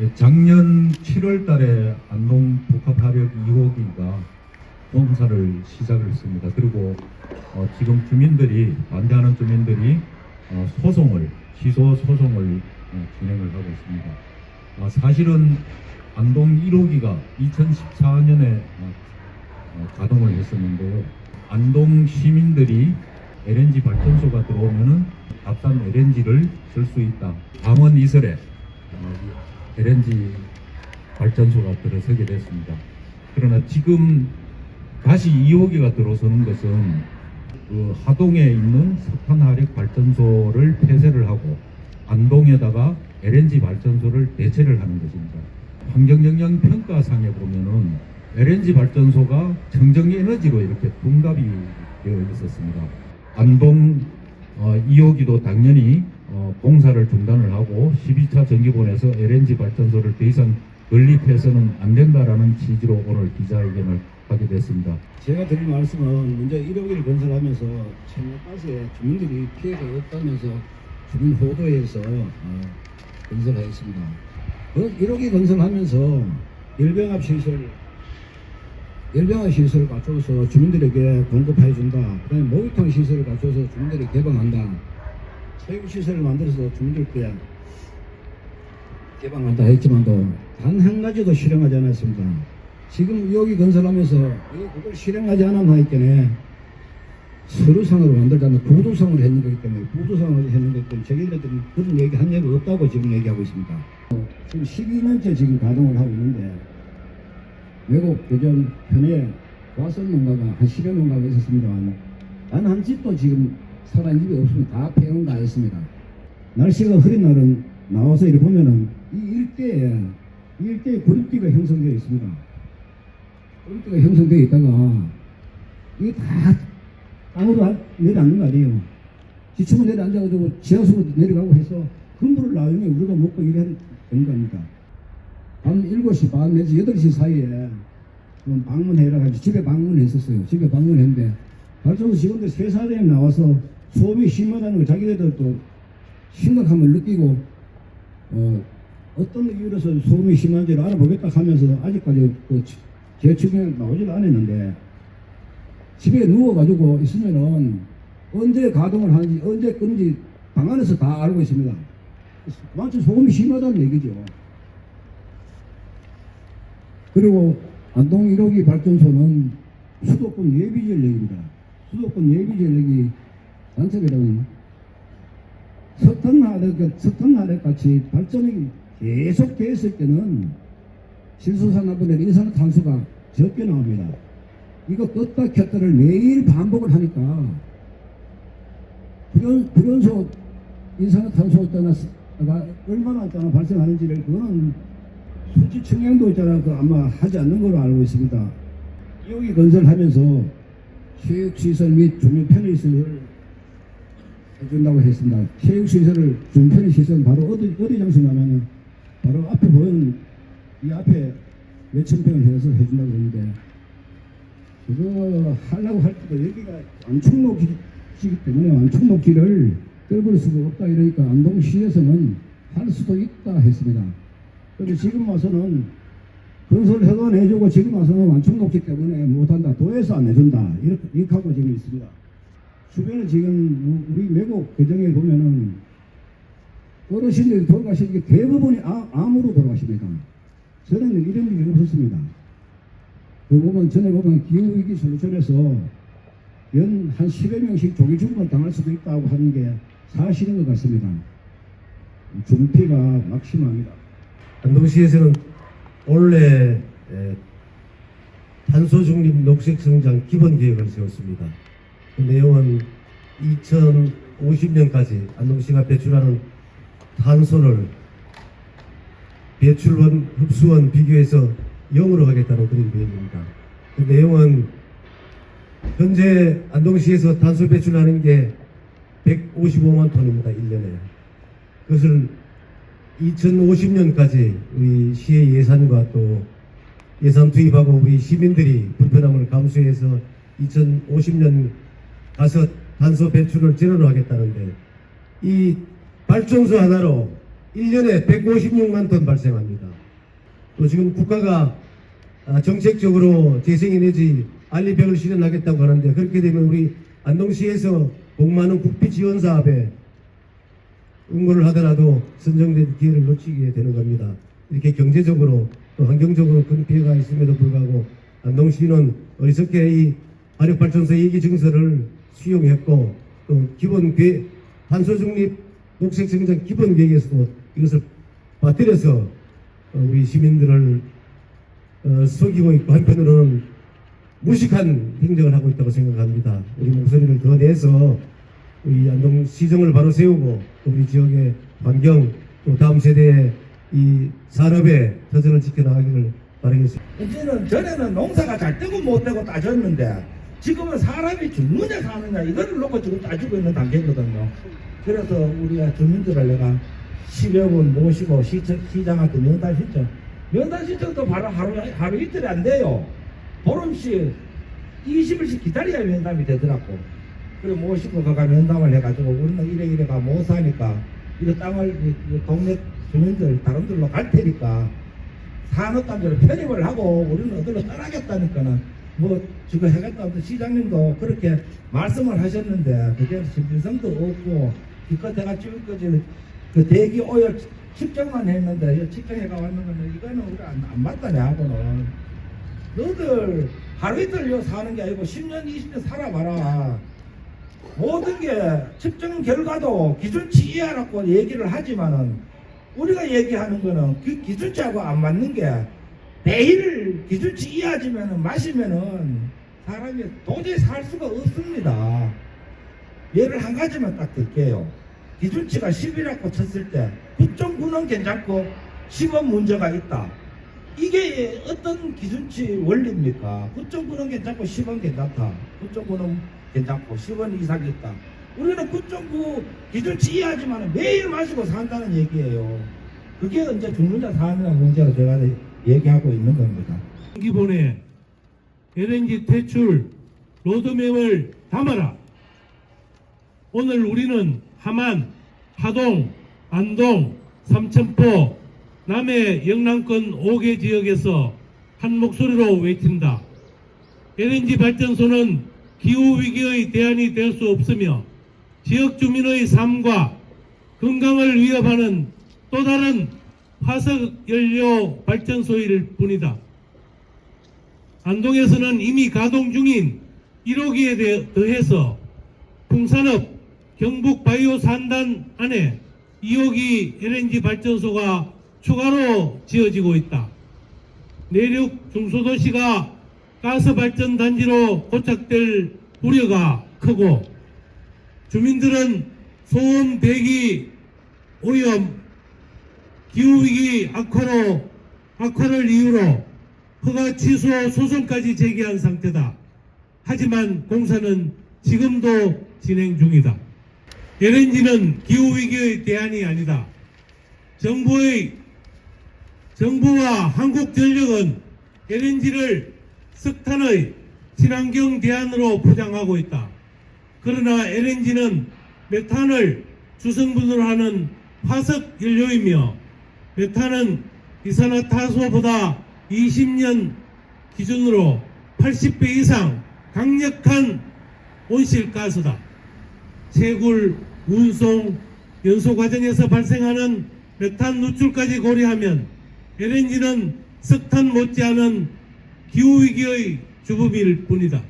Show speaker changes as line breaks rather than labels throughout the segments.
예, 작년 7월 달에 안동 복합화력 2호기가 공사를 시작을 했습니다. 그리고 어, 지금 주민들이 반대하는 주민들이 어, 소송을 취소 소송을 어, 진행을 하고 있습니다. 아, 사실은 안동 1호기가 2014년에 어, 가동을 했었는데요. 안동 시민들이 LNG 발전소가 들어오면은 값싼 LNG를 쓸 수 있다. 강원 이설에 어, LNG 발전소가 들어서게 됐습니다. 그러나 지금 다시 2호기가 들어서는 것은 그 하동에 있는 석탄 화력 발전소를 폐쇄를 하고 안동에다가 LNG 발전소를 대체를 하는 것입니다. 환경영향 평가상에 보면은 LNG 발전소가 청정 에너지로 이렇게 둔갑이 되어 있었습니다. 안동 어, 2호기도 당연히 어, 공사를 중단을 하고 12차 전기본에서 LNG 발전소를 더 이상 건립해서는 안 된다라는 취지로 오늘 기자회견을 하게 됐습니다.
제가 드린 말씀은 먼저 1호기를 건설하면서 천연가스에 주민들이 피해가 없다면서 주민 호도에서 어, 건설하였습니다. 그 1호기 건설하면서 열병합 시설, 열병합 시설을 갖춰서 주민들에게 공급해 준다. 그다음에 목욕탕 시설을 갖춰서 주민들에게 개방한다. 체육 시설을 만들어서 주민들께 개방한다 했지만도 단 한 가지도 실행하지 않았습니다. 지금 여기 건설하면서 그걸 실행하지 않았나 했더니 서류상으로 만들자면 구두상으로 했는 거기 때문에 구두상으로 했는 거기 때문에 저희들은 그런 얘기 한 얘기 없다고 지금 얘기하고 있습니다. 지금 12년째 지금 가동을 하고 있는데 외국 대전 현에 와선 농가가 한 10여 농가가 있었습니다만 단 한 집도 지금 살아있는 집이 없으면 다 폐허 다 했습니다. 날씨가 흐린 날은 나와서 이렇게 보면은 이 일대에 이 일대에 구름대가 형성되어 있습니다. 구름대가 형성되어 있다가 이게 다 땅으로 안- 내려앉는 거 아니에요. 지층으로 내려앉아가지고 지하수로 내려가고 해서 근무를 나중에 우리가 먹고 이래 되는 겁니다. 밤 7시 반 내지 8시 사이에 좀 방문해라 가지고 집에 방문했었어요. 집에 방문했는데 발전소 직원들 세 사람이 나와서 소음이 심하다는 걸 자기네들도 심각함을 느끼고 어, 어떤 이유로서 소음이 심한지를 알아보겠다 하면서 아직까지 그 제 주변에 나오질 않았는데 집에 누워가지고 있으면은 언제 가동을 하는지 언제 끄는지 방 안에서 다 알고 있습니다. 그만큼 소음이 심하다는 얘기죠. 그리고 안동 1호기 발전소는 수도권 예비 전력입니다. 수도권 예비 전력이 단체별은 석탄화력, 석탄화력 같이 발전이 계속 되어 있을 때는 실수산화분해 인산탄소가 적게 나옵니다. 이거 껐다 켰다를 매일 반복을 하니까 불연, 불연소 인산탄소 있잖아, 가 얼마나 있잖아 발생하는지를 그거는 수치 측량도 있잖아 그 아마 하지 않는 걸로 알고 있습니다. 여기 건설하면서 체육시설 및 주민 편의시설을 해준다고 했습니다. 체육시설을 주민 편의시설은 바로 어디, 어디 장소냐면은 바로 앞에 보이는 이 앞에 몇천 평을 해서 해준다고 했는데 그거 하려고 할 때도 여기가 완충로기이기 때문에 완충로기를 뚫을 수가 없다 이러니까 안동시에서는 할 수도 있다 했습니다. 그런데 지금 와서는 건설 허가 내주고 지금 와서는 완충로기 때문에 못한다. 도에서 안 내준다. 이렇게, 이렇게 하고 지금 있습니다. 주변에 지금 우리 외국 개정에 보면은 어르신들이 돌아가신 게 대부분이 아, 암으로 돌아가십니다. 저는 이런 일이 없었습니다. 그 보면 전에 보면 기후위기 솔루션에서 연 한 10여 명씩 조기 죽음을 당할 수도 있다고 하는 게 사실인 것 같습니다. 중피가 막심합니다.
안동시에서는 올해 에, 탄소 중립 녹색 성장 기본 계획을 세웠습니다. 그 내용은 2050년까지 안동시가 배출하는 탄소를 배출원, 흡수원 비교해서 0으로 하겠다는 그런 계획입니다. 그 내용은 현재 안동시에서 탄소 배출하는 게 155만 톤입니다. 1년에. 그것을 2050년까지 우리 시의 예산과 또 예산 투입하고 우리 시민들이 불편함을 감수해서 2050년 가서 탄소 배출을 제로로 하겠다는데 이 발전소 하나로 1년에 156만 톤 발생합니다. 또 지금 국가가 아, 정책적으로 재생에너지 알리벽을 실현하겠다고 하는데 그렇게 되면 우리 안동시에서 복많은 국비 지원 사업에 응모를 하더라도 선정된 기회를 놓치게 되는 겁니다. 이렇게 경제적으로 또 환경적으로 큰 피해가 있음에도 불구하고 안동시는 어리석게 이 화력발전소 얘기 증서를 수용했고 또 기본 계 탄소 중립 녹색 성장 기본 계획에서도 이것을 빠뜨려서 어, 우리 시민들을 어, 속이고 있고 한편으로는 무식한 행정을 하고 있다고 생각합니다. 우리 목소리를 더 내서 우리 안동 시정을 바로 세우고 또 우리 지역의 환경 또 다음 세대의 이 산업의 터전을 지켜나가기를 바라겠습니다.
이제는 전에는 농사가 잘 되고 못 되고 따졌는데 지금은 사람이 죽느냐 사느냐 이거를 놓고 지금 따지고 있는 단계거든요. 그래서 우리가 주민들을 내가 10여 분 모시고 시청, 시장한테 면담 신청. 면담 신청도 바로 하루, 하루 이틀이 안 돼요. 보름씩 20일씩 기다려야 면담이 되더라고. 그래 모시고 가가 면담을 해가지고 우리는 이래 이래가 못 사니까 땅을 이- 이 동네 주민들 다른 데로 갈 테니까 산업단지로 편입을 하고 우리는 어디로 떠나겠다니까는 뭐 지금 해겠다고 시장님도 그렇게 말씀을 하셨는데 그게 신빙성도 없고 기껏 해가 지금까지 그 대기 오열 측정만 했는데 측정해가 왔는 거는 이거는 우리 안, 안 맞다네 하고는. 너들 하루 이틀 요 사는 게 아니고 10년 20년 살아봐라 모든 게 측정 결과도 기준치 이하라고 얘기를 하지만은 우리가 얘기하는 거는 그 기준치하고 안 맞는 게 매일 기준치 이하지면은 마시면은 사람이 도저히 살 수가 없습니다. 예를 한 가지만 딱 들게요. 기준치가 10이라고 쳤을 때 9.9는 괜찮고 10은 문제가 있다. 이게 어떤 기준치 원리입니까? 9.9는 괜찮고 10은 괜찮다. 9.9는 괜찮고 10은 이상이 있다. 우리는 9.9 기준치 이하지만 매일 마시고 산다는 얘기예요. 그게 이제 죽느냐 사느냐 문제로 제가 얘기하고 있는 겁니다.
기본에 LNG 퇴출 로드맵을 담아라. 오늘 우리는 함안, 하동, 안동, 삼천포, 남해 영남권 5개 지역에서 한 목소리로 외친다. LNG 발전소는 기후 위기의 대안이 될 수 없으며 지역 주민의 삶과 건강을 위협하는 또 다른 화석 연료 발전소일 뿐이다. 안동에서는 이미 가동 중인 1호기에 대해 더해서 풍산업 경북 바이오 산단 안에 2호기 LNG 발전소가 추가로 지어지고 있다. 내륙 중소도시가 가스 발전 단지로 고착될 우려가 크고 주민들은 소음, 대기, 오염, 기후위기 악화로, 악화를 이유로 허가 취소 소송까지 제기한 상태다. 하지만 공사는 지금도 진행 중이다. LNG는 기후위기의 대안이 아니다. 정부의, 정부와 한국전력은 LNG를 석탄의 친환경 대안으로 포장하고 있다. 그러나 LNG는 메탄을 주성분으로 하는 화석 연료이며 메탄은 이산화탄소보다 20년 기준으로 80배 이상 강력한 온실가스다. 채굴, 운송, 연소 과정에서 발생하는 메탄 누출까지 고려하면 LNG는 석탄 못지않은 기후위기의 주범일 뿐이다.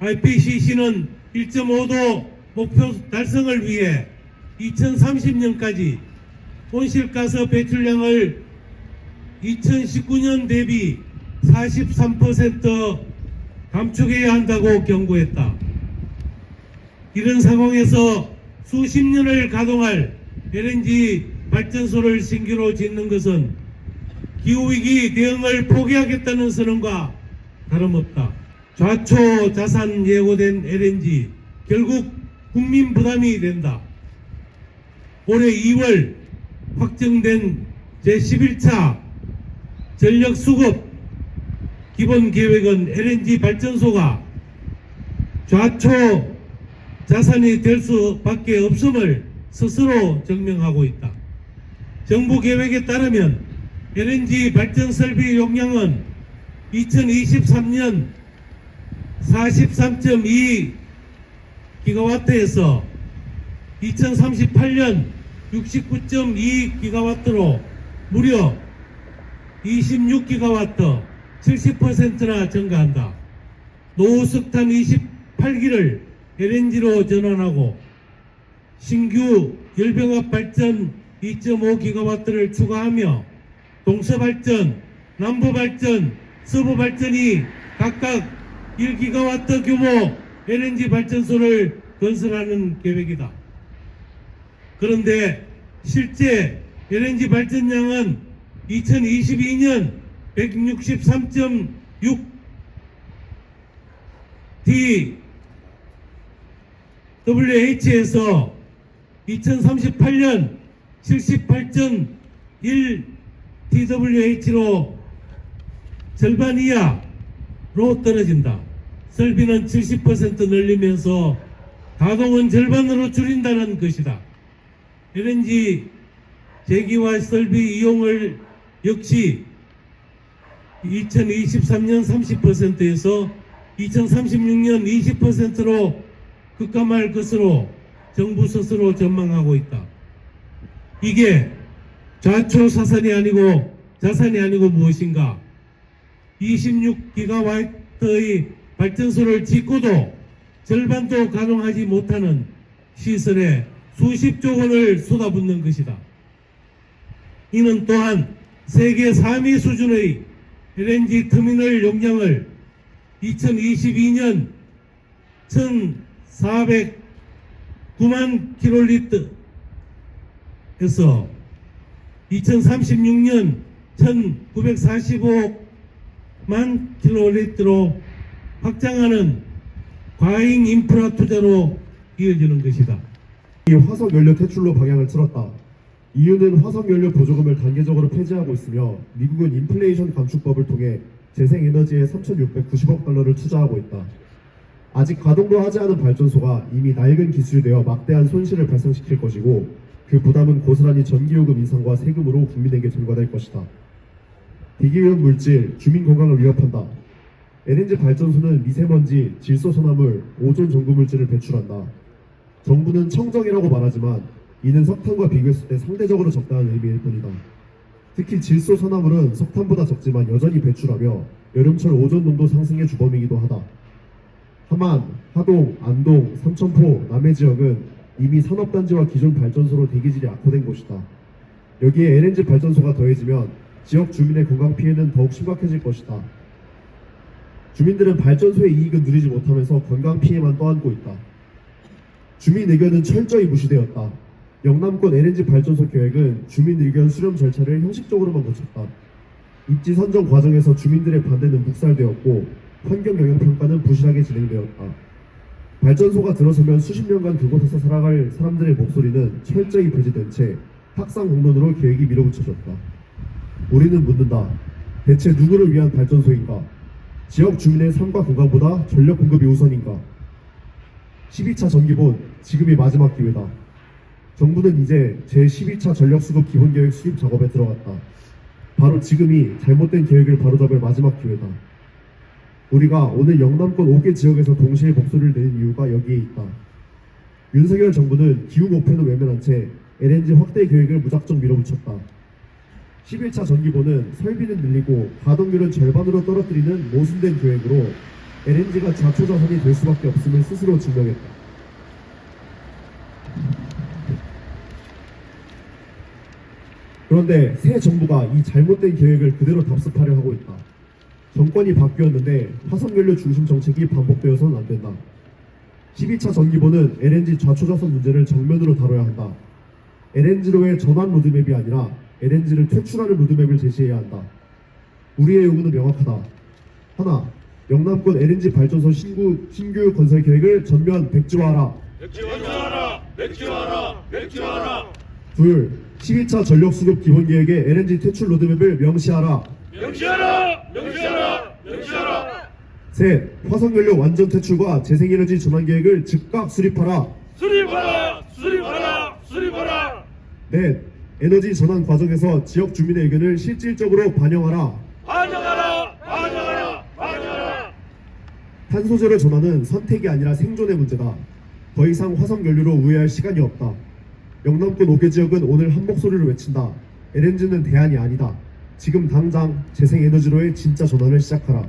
IPCC는 1.5도 목표 달성을 위해 2030년까지 온실가스 배출량을 2019년 대비 43% 감축해야 한다고 경고했다. 이런 상황에서 수십 년을 가동할 LNG 발전소를 신규로 짓는 것은 기후위기 대응을 포기하겠다는 선언과 다름없다. 좌초 자산 예고된 LNG 결국 국민 부담이 된다. 올해 2월 확정된 제11차 전력 수급 기본 계획은 LNG 발전소가 좌초 자산이 될 수밖에 없음을 스스로 증명하고 있다. 정부 계획에 따르면 LNG 발전 설비 용량은 2023년 43.2 기가와트에서 2038년 69.2 기가와트로 무려 26 기가와트 70%나 증가한다. 노석탄 28기를 LNG로 전환하고 신규 열병합 발전 2.5 기가와트를 추가하며 동서 발전, 남부 발전, 서부 발전이 각각 1기가와트 규모 LNG 발전소를 건설하는 계획이다. 그런데 실제 LNG 발전량은 2022년 163.6 D WH에서 2038년 78.1 TWH로 절반 이하로 떨어진다. 설비는 70% 늘리면서 가동은 절반으로 줄인다는 것이다. LNG 제기와 설비 이용을 역시 2023년 30%에서 2036년 20%로 급감할 것으로 정부 스스로 전망하고 있다. 이게 좌초사산이 아니고 자산이 아니고 무엇인가? 26기가와트의 발전소를 짓고도 절반도 가동하지 못하는 시설에 수십조 원을 쏟아붓는 것이다. 이는 또한 세계 3위 수준의 LNG 터미널 용량을 2022년 1,409만 킬로리터에서 2036년 1,945만 킬로리터로 확장하는 과잉 인프라 투자로 이어지는 것이다.
이 화석 연료 퇴출로 방향을 틀었다. 이유는 화석 연료 보조금을 단계적으로 폐지하고 있으며 미국은 인플레이션 감축법을 통해 재생에너지에 3,690억 달러를 투자하고 있다. 아직 가동도 하지 않은 발전소가 이미 낡은 기술이 되어 막대한 손실을 발생시킬 것이고 그 부담은 고스란히 전기요금 인상과 세금으로 국민에게 전가될 것이다. 대기오염 물질, 주민 건강을 위협한다. LNG 발전소는 미세먼지, 질소선화물, 오존 전구 물질을 배출한다. 정부는 청정이라고 말하지만 이는 석탄과 비교했을 때 상대적으로 적다는 의미일 뿐이다. 특히 질소 산화물은 석탄보다 적지만 여전히 배출하며 여름철 오존 농도 상승의 주범이기도 하다. 하만, 하동, 안동, 삼천포, 남해 지역은 이미 산업단지와 기존 발전소로 대기질이 악화된 곳이다. 여기에 LNG 발전소가 더해지면 지역 주민의 건강 피해는 더욱 심각해질 것이다. 주민들은 발전소의 이익은 누리지 못하면서 건강 피해만 떠안고 있다. 주민 의견은 철저히 무시되었다. 영남권 LNG 발전소 계획은 주민 의견 수렴 절차를 형식적으로만 거쳤다. 입지 선정 과정에서 주민들의 반대는 묵살되었고 환경 영향 평가는 부실하게 진행되었다. 발전소가 들어서면 수십 년간 그곳에서 살아갈 사람들의 목소리는 철저히 배제된 채 탁상 공론으로 계획이 밀어붙여졌다. 우리는 묻는다. 대체 누구를 위한 발전소인가? 지역 주민의 삶과 건강보다 전력 공급이 우선인가? 12차 전기본 지금이 마지막 기회다. 정부는 이제 제12차 전력수급 기본계획 수립 작업에 들어갔다. 바로 지금이 잘못된 계획을 바로잡을 마지막 기회다. 우리가 오늘 영남권 5개 지역에서 동시에 목소리를 내는 이유가 여기에 있다. 윤석열 정부는 기후 목표는 외면한 채 LNG 확대 계획을 무작정 밀어붙였다. 11차 전기보는 설비는 늘리고 가동률은 절반으로 떨어뜨리는 모순된 계획으로 LNG가 자초자산이 될 수밖에 없음을 스스로 증명했다. 그런데 새 정부가 이 잘못된 계획을 그대로 답습하려 하고 있다. 정권이 바뀌었는데 화석연료 중심 정책이 반복되어서는 안 된다. 12차 전기보는 LNG 좌초자산 문제를 정면으로 다뤄야 한다. LNG로의 전환 로드맵이 아니라 LNG를 퇴출하는 로드맵을 제시해야 한다. 우리의 요구는 명확하다. 하나, 영남권 LNG 발전소 신구, 신규 건설 계획을 전면 백지화하라. 백지화하라! 백지화하라! 백지화하라! 둘, 12차 전력 수급 기본 계획의 LNG 퇴출 로드맵을 명시하라. 명시하라! 명시하라! 셋, 화석연료 완전 퇴출과 재생에너지 전환 계획을 즉각 수립하라.
수립하라! 수립하라!
수립하라. 넷. 에너지 전환 과정에서 지역 주민의 의견을 실질적으로 반영하라. 탄소제로 전환은 선택이 아니라 생존의 문제다. 더 이상 화석 연료로 우회할 시간이 없다. 영남권 5개 지역은 오늘 한 목소리로 외친다. LNG는 대안이 아니다. 지금 당장 재생에너지로의 진짜 전환을 시작하라.